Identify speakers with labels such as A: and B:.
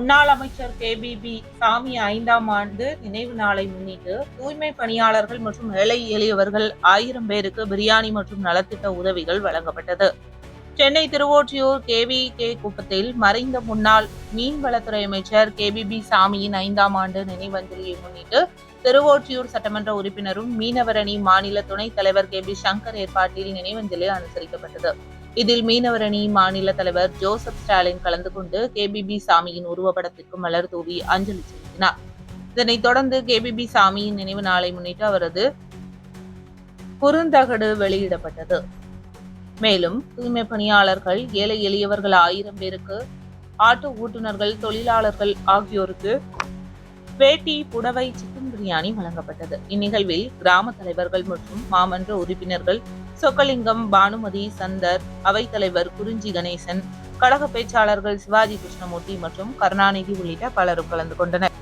A: முன்னாள் அமைச்சர் கேபிபி சாமி ஐந்தாம் ஆண்டு நினைவு நாளை முன்னிட்டு தூய்மை பணியாளர்கள் மற்றும் ஏழை எளியவர்கள் ஆயிரம் பேருக்கு பிரியாணி மற்றும் நலத்திட்ட உதவிகள் வழங்கப்பட்டது. Chennai Thiruvottiyur K V K குப்பத்தில் மறைந்த முன்னாள் மீன்வளத்துறை அமைச்சர் கேபிபி சாமியின் ஐந்தாம் ஆண்டு நினைவஞ்சலியை முன்னிட்டு திருவொற்றியூர் சட்டமன்ற உறுப்பினரும் மீனவரணி மாநில துணைத் தலைவர் கே பி சங்கர் ஏற்பாட்டில் நினைவஞ்சலி அனுசரிக்கப்பட்டது. இதில் மீனவரணி மாநில தலைவர் ஜோசப் ஸ்டாலின் கலந்து கொண்டு கேபிபி சாமியின் உருவப்படத்திற்கு மலர் தூவி அஞ்சலி செலுத்தினார். இதனைத் தொடர்ந்து கேபிபி சாமியின் நினைவு நாளை முன்னிட்டு அவரது குறுந்தகடு வெளியிடப்பட்டது. மேலும் தூய்மை பணியாளர்கள் ஏழை எளியவர்கள் ஆயிரம் பேருக்கு ஆட்டோ ஓட்டுநர்கள் தொழிலாளர்கள் ஆகியோருக்கு வேட்டி புடவை சிக்கன் பிரியாணி வழங்கப்பட்டது. இந்நிகழ்வில் கிராம தலைவர்கள் மற்றும் மாமன்ற உறுப்பினர்கள் சொக்கலிங்கம் பானுமதி சந்தர் அவைத்தலைவர் குறிஞ்சி கணேசன் கழக பேச்சாளர்கள் சிவாஜி கிருஷ்ணமூர்த்தி மற்றும் கருணாநிதி உள்ளிட்ட பலரும் கலந்து கொண்டனர்.